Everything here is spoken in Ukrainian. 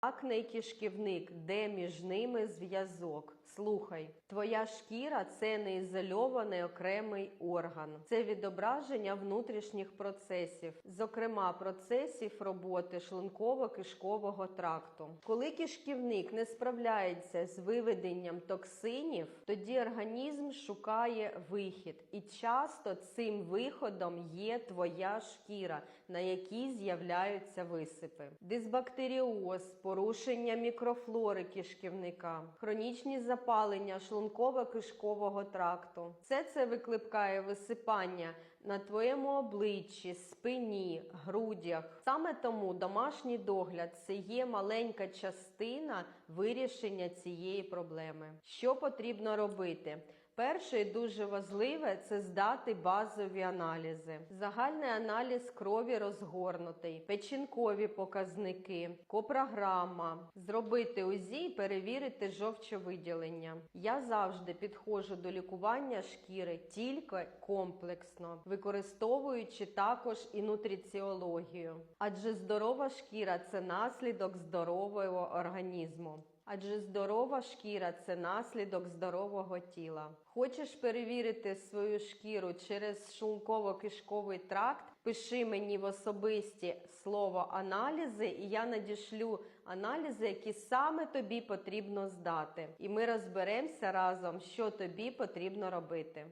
Акне кишківник, де між ними зв'язок? Слухай, твоя шкіра це не ізольований окремий орган, це відображення внутрішніх процесів, зокрема процесів роботи шлунково-кишкового тракту. Коли кишківник не справляється з виведенням токсинів, тоді організм шукає вихід, і часто цим виходом є твоя шкіра, на якій з'являються висипи. Дисбактеріоз, порушення мікрофлори кишківника, хронічні запалення шлунково-кишкового тракту. Все це викликає висипання на твоєму обличчі, спині, грудях. Саме тому домашній догляд це є маленька частина вирішення цієї проблеми. Що потрібно робити? Перше і дуже важливе це здати базові аналізи. Загальний аналіз крові розгорнутий, печінкові показники, копрограма, зробити УЗІ і перевірити жовчовиділення. Я завжди підходжу до лікування шкіри тільки комплексно, використовуючи також і нутриціологію. Адже здорова шкіра це наслідок здорового організму. Адже здорова шкіра це наслідок здорового тіла. Хочеш перевірити свою шкіру через шлунково-кишковий тракт? Пиши мені в особисті слово аналізи, і я надішлю аналізи, які саме тобі потрібно здати. І ми розберемося разом, що тобі потрібно робити.